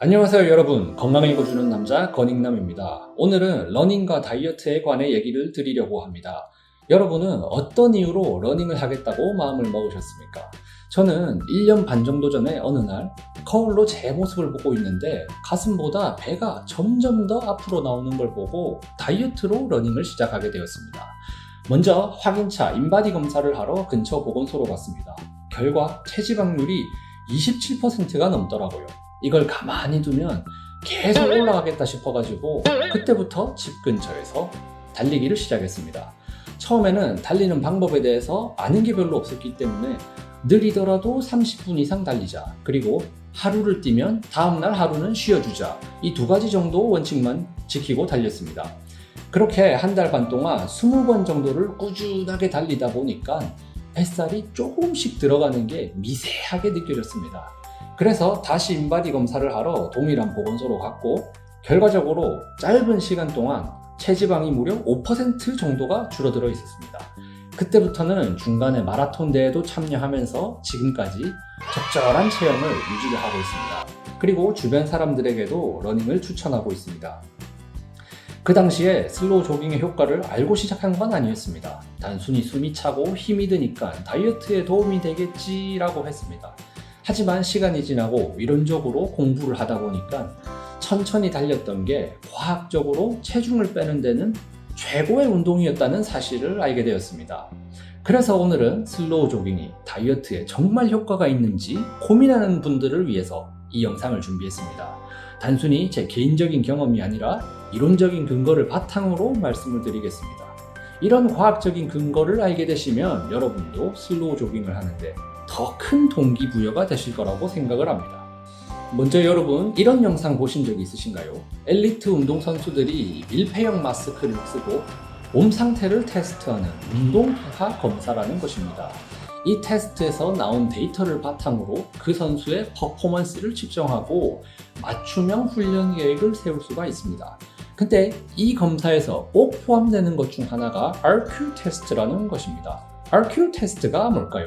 안녕하세요 여러분. 건강을 읽어주는 남자 건익남입니다. 오늘은 러닝과 다이어트에 관해 얘기를 드리려고 합니다. 여러분은 어떤 이유로 러닝을 하겠다고 마음을 먹으셨습니까? 저는 1년 반 정도 전에 어느 날 거울로 제 모습을 보고 있는데 가슴보다 배가 점점 더 앞으로 나오는 걸 보고 다이어트로 러닝을 시작하게 되었습니다. 먼저 확인차 인바디 검사를 하러 근처 보건소로 갔습니다. 결과 체지방률이 27%가 넘더라고요 이걸 가만히 두면 계속 올라가겠다 싶어가지고 그때부터 집 근처에서 달리기를 시작했습니다. 처음에는 달리는 방법에 대해서 아는 게 별로 없었기 때문에 느리더라도 30분 이상 달리자. 그리고 하루를 뛰면 다음날 하루는 쉬어주자. 이 두 가지 정도 원칙만 지키고 달렸습니다. 그렇게 한 달 반 동안 20번 정도를 꾸준하게 달리다 보니까 뱃살이 조금씩 들어가는 게 미세하게 느껴졌습니다. 그래서 다시 인바디 검사를 하러 동일한 보건소로 갔고 결과적으로 짧은 시간 동안 체지방이 무려 5% 정도가 줄어들어 있었습니다. 그때부터는 중간에 마라톤 대회도 참여하면서 지금까지 적절한 체형을 유지를 하고 있습니다. 그리고 주변 사람들에게도 러닝을 추천하고 있습니다. 그 당시에 슬로우 조깅의 효과를 알고 시작한 건 아니었습니다. 단순히 숨이 차고 힘이 드니까 다이어트에 도움이 되겠지라고 했습니다. 하지만 시간이 지나고 이론적으로 공부를 하다 보니까 천천히 달렸던 게 과학적으로 체중을 빼는 데는 최고의 운동이었다는 사실을 알게 되었습니다. 그래서 오늘은 슬로우 조깅이 다이어트에 정말 효과가 있는지 고민하는 분들을 위해서 이 영상을 준비했습니다. 단순히 제 개인적인 경험이 아니라 이론적인 근거를 바탕으로 말씀을 드리겠습니다. 이런 과학적인 근거를 알게 되시면 여러분도 슬로우 조깅을 하는데 더 큰 동기부여가 되실 거라고 생각을 합니다. 먼저 여러분 이런 영상 보신 적 있으신가요? 엘리트 운동선수들이 밀폐형 마스크를 쓰고 몸 상태를 테스트하는 운동화 검사라는 것입니다. 이 테스트에서 나온 데이터를 바탕으로 그 선수의 퍼포먼스를 측정하고 맞춤형 훈련 계획을 세울 수가 있습니다. 근데 이 검사에서 꼭 포함되는 것 중 하나가 RQ 테스트라는 것입니다. RQ 테스트가 뭘까요?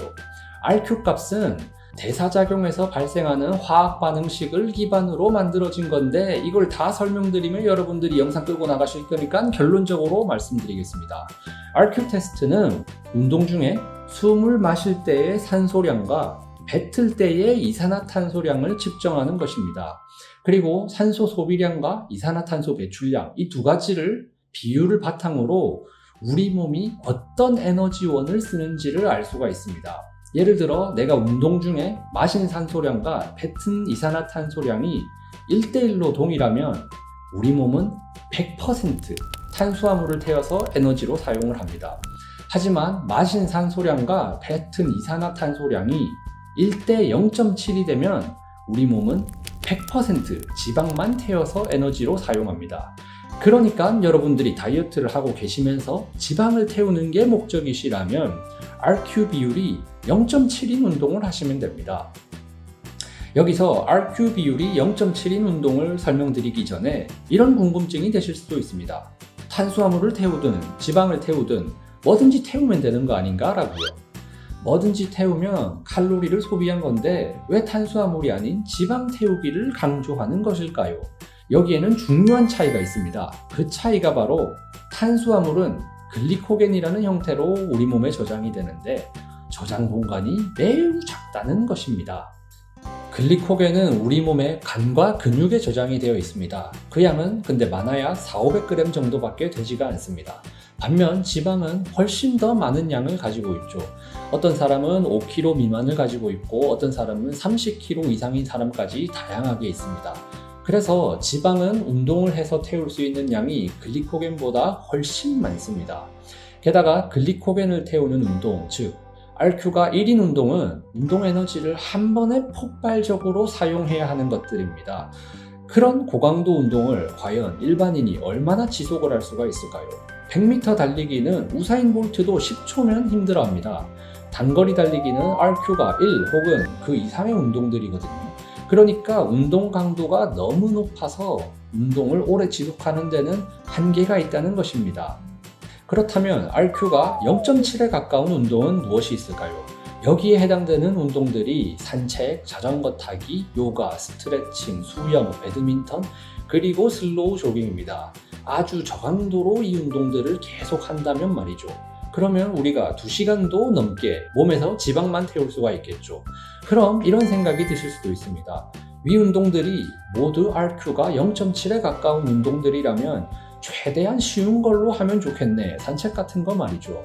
RQ 값은 대사작용에서 발생하는 화학 반응식을 기반으로 만들어진 건데 이걸 다 설명드리면 여러분들이 영상 끄고 나가실 거니까 결론적으로 말씀드리겠습니다. RQ 테스트는 운동 중에 숨을 마실 때의 산소량과 뱉을 때의 이산화탄소량을 측정하는 것입니다. 그리고 산소 소비량과 이산화탄소 배출량 이 두 가지를 비율을 바탕으로 우리 몸이 어떤 에너지원을 쓰는지를 알 수가 있습니다. 예를 들어 내가 운동 중에 마신 산소량과 뱉은 이산화탄소량이 1대1로 동일하면 우리 몸은 100% 탄수화물을 태워서 에너지로 사용을 합니다. 하지만 마신 산소량과 뱉은 이산화탄소량이 1대 0.7이 되면 우리 몸은 100% 지방만 태워서 에너지로 사용합니다. 그러니까 여러분들이 다이어트를 하고 계시면서 지방을 태우는 게 목적이시라면 RQ 비율이 0.7인 운동을 하시면 됩니다. 여기서 RQ 비율이 0.7인 운동을 설명드리기 전에 이런 궁금증이 되실 수도 있습니다. 탄수화물을 태우든 지방을 태우든 뭐든지 태우면 되는 거 아닌가 라고요. 뭐든지 태우면 칼로리를 소비한 건데 왜 탄수화물이 아닌 지방 태우기를 강조하는 것일까요? 여기에는 중요한 차이가 있습니다. 그 차이가 바로 탄수화물은 글리코겐이라는 형태로 우리 몸에 저장이 되는데 저장 공간이 매우 작다는 것입니다. 글리코겐은 우리 몸의 간과 근육에 저장이 되어 있습니다. 그 양은 근데 많아야 4, 500g 정도밖에 되지가 않습니다. 반면 지방은 훨씬 더 많은 양을 가지고 있죠. 어떤 사람은 5kg 미만을 가지고 있고 어떤 사람은 30kg 이상인 사람까지 다양하게 있습니다. 그래서 지방은 운동을 해서 태울 수 있는 양이 글리코겐보다 훨씬 많습니다. 게다가 글리코겐을 태우는 운동, 즉 RQ가 1인 운동은 운동 에너지를 한 번에 폭발적으로 사용해야 하는 것들입니다. 그런 고강도 운동을 과연 일반인이 얼마나 지속을 할 수가 있을까요? 100m 달리기는 우사인 볼트도 10초면 힘들어합니다. 단거리 달리기는 RQ가 1 혹은 그 이상의 운동들이거든요. 그러니까 운동 강도가 너무 높아서 운동을 오래 지속하는 데는 한계가 있다는 것입니다. 그렇다면 RQ가 0.7에 가까운 운동은 무엇이 있을까요? 여기에 해당되는 운동들이 산책, 자전거 타기, 요가, 스트레칭, 수영, 배드민턴, 그리고 슬로우 조깅입니다. 아주 저강도로 이 운동들을 계속 한다면 말이죠. 그러면 우리가 2시간도 넘게 몸에서 지방만 태울 수가 있겠죠. 그럼 이런 생각이 드실 수도 있습니다. 위 운동들이 모두 RQ가 0.7에 가까운 운동들이라면 최대한 쉬운 걸로 하면 좋겠네. 산책 같은 거 말이죠.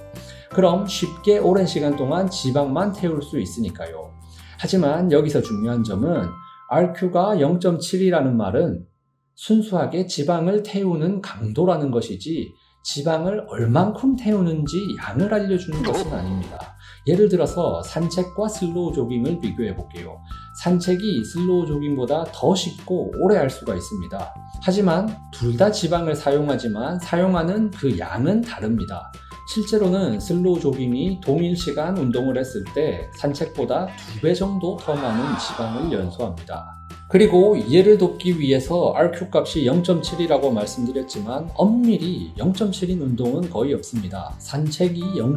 그럼 쉽게 오랜 시간 동안 지방만 태울 수 있으니까요. 하지만 여기서 중요한 점은 RQ가 0.7이라는 말은 순수하게 지방을 태우는 강도라는 것이지 지방을 얼만큼 태우는지 양을 알려주는 것은 아닙니다. 예를 들어서 산책과 슬로우 조깅을 비교해 볼게요. 산책이 슬로우 조깅보다 더 쉽고 오래 할 수가 있습니다. 하지만 둘 다 지방을 사용하지만 사용하는 그 양은 다릅니다. 실제로는 슬로우 조깅이 동일 시간 운동을 했을 때 산책보다 두 배 정도 더 많은 지방을 연소합니다. 그리고 이해를 돕기 위해서 RQ 값이 0.7이라고 말씀드렸지만 엄밀히 0.7인 운동은 거의 없습니다. 산책이 0.72,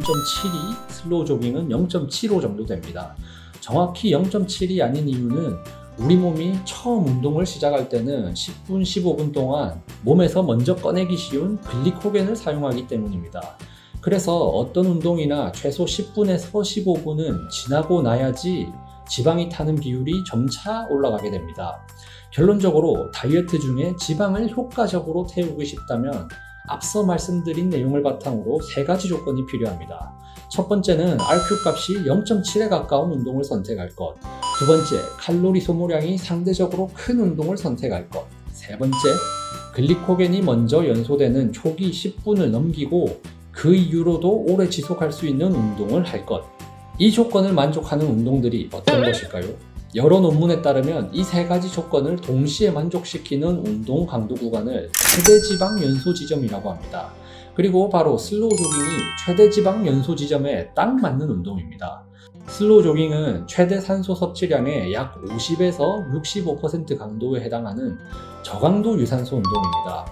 슬로우 조깅은 0.75 정도 됩니다. 정확히 0.7이 아닌 이유는 우리 몸이 처음 운동을 시작할 때는 10분, 15분 동안 몸에서 먼저 꺼내기 쉬운 글리코겐을 사용하기 때문입니다. 그래서 어떤 운동이나 최소 10분에서 15분은 지나고 나야지 지방이 타는 비율이 점차 올라가게 됩니다. 결론적으로 다이어트 중에 지방을 효과적으로 태우고 싶다면 앞서 말씀드린 내용을 바탕으로 세 가지 조건이 필요합니다. 첫 번째는 RQ 값이 0.7에 가까운 운동을 선택할 것. 두 번째, 칼로리 소모량이 상대적으로 큰 운동을 선택할 것. 세 번째, 글리코겐이 먼저 연소되는 초기 10분을 넘기고 그 이후로도 오래 지속할 수 있는 운동을 할 것. 이 조건을 만족하는 운동들이 어떤 것일까요? 여러 논문에 따르면 이 세 가지 조건을 동시에 만족시키는 운동 강도 구간을 최대 지방 연소 지점이라고 합니다. 그리고 바로 슬로우 조깅이 최대 지방 연소 지점에 딱 맞는 운동입니다. 슬로우 조깅은 최대 산소 섭취량의 약 50에서 65% 강도에 해당하는 저강도 유산소 운동입니다.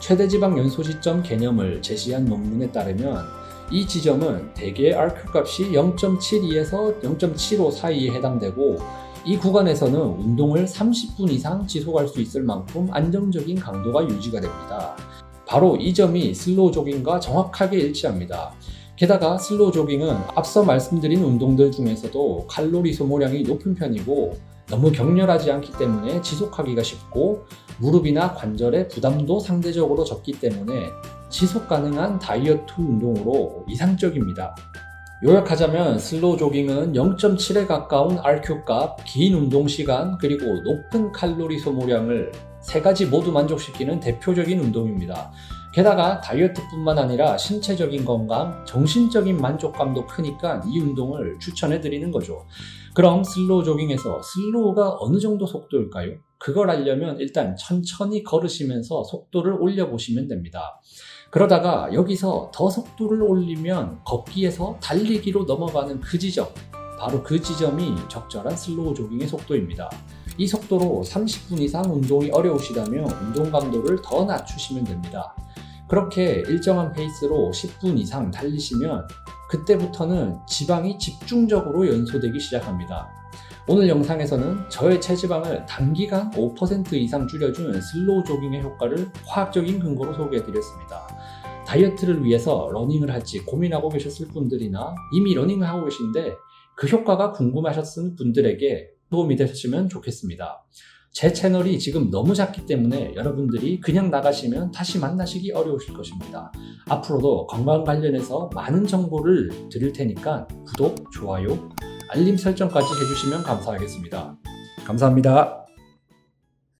최대 지방 연소 지점 개념을 제시한 논문에 따르면 이 지점은 대개 RQ 값이 0.72에서 0.75 사이에 해당되고 이 구간에서는 운동을 30분 이상 지속할 수 있을 만큼 안정적인 강도가 유지가 됩니다. 바로 이 점이 슬로우 조깅과 정확하게 일치합니다. 게다가 슬로우 조깅은 앞서 말씀드린 운동들 중에서도 칼로리 소모량이 높은 편이고 너무 격렬하지 않기 때문에 지속하기가 쉽고 무릎이나 관절의 부담도 상대적으로 적기 때문에 지속 가능한 다이어트 운동으로 이상적입니다. 요약하자면 슬로우 조깅은 0.7에 가까운 RQ 값, 긴 운동 시간, 그리고 높은 칼로리 소모량을 세 가지 모두 만족시키는 대표적인 운동입니다. 게다가 다이어트뿐만 아니라 신체적인 건강, 정신적인 만족감도 크니까 이 운동을 추천해 드리는 거죠. 그럼 슬로우 조깅에서 슬로우가 어느 정도 속도일까요? 그걸 알려면 일단 천천히 걸으시면서 속도를 올려보시면 됩니다. 그러다가 여기서 더 속도를 올리면 걷기에서 달리기로 넘어가는 그 지점, 바로 그 지점이 적절한 슬로우 조깅의 속도입니다. 이 속도로 30분 이상 운동이 어려우시다면 운동 강도를 더 낮추시면 됩니다. 그렇게 일정한 페이스로 10분 이상 달리시면 그때부터는 지방이 집중적으로 연소되기 시작합니다. 오늘 영상에서는 저의 체지방을 단기간 5% 이상 줄여준 슬로우 조깅의 효과를 과학적인 근거로 소개해 드렸습니다. 다이어트를 위해서 러닝을 할지 고민하고 계셨을 분들이나 이미 러닝을 하고 계신데 그 효과가 궁금하셨을 분들에게 도움이 되셨으면 좋겠습니다. 제 채널이 지금 너무 작기 때문에 여러분들이 그냥 나가시면 다시 만나시기 어려우실 것입니다. 앞으로도 건강 관련해서 많은 정보를 드릴 테니까 구독, 좋아요, 알림 설정까지 해주시면 감사하겠습니다. 감사합니다.